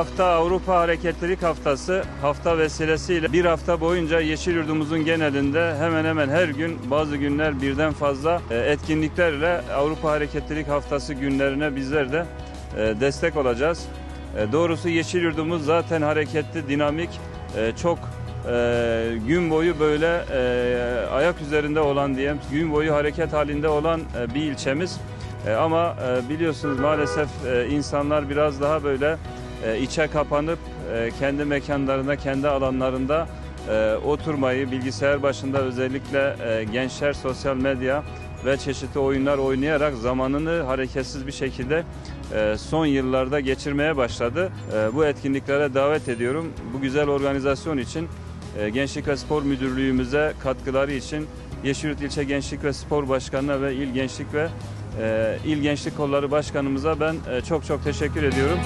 hafta Avrupa Hareketlilik Haftası hafta vesilesiyle bir hafta boyunca Yeşil Yurdumuzun genelinde hemen hemen her gün bazı günler birden fazla e, etkinliklerle Avrupa Hareketlilik Haftası günlerine bizler de e, destek olacağız. E, Doğrusu Yeşil Yurdumuz zaten hareketli, dinamik, çok gün boyu böyle ayak üzerinde olan diyeyim, gün boyu hareket halinde olan bir ilçemiz. Ama biliyorsunuz maalesef insanlar biraz daha böyle e, içe kapanıp e, kendi mekanlarında, kendi alanlarında e, oturmayı, bilgisayar başında özellikle e, gençler sosyal medya ve çeşitli oyunlar oynayarak zamanını hareketsiz bir şekilde son yıllarda geçirmeye başladı. Bu etkinliklere davet ediyorum. Bu güzel organizasyon için Gençlik ve Spor Müdürlüğümüze katkıları için Yeşilyurt İlçe Gençlik ve Spor Başkanı'na ve İl Gençlik ve İl Gençlik Kolları Başkanımıza ben çok çok teşekkür ediyorum.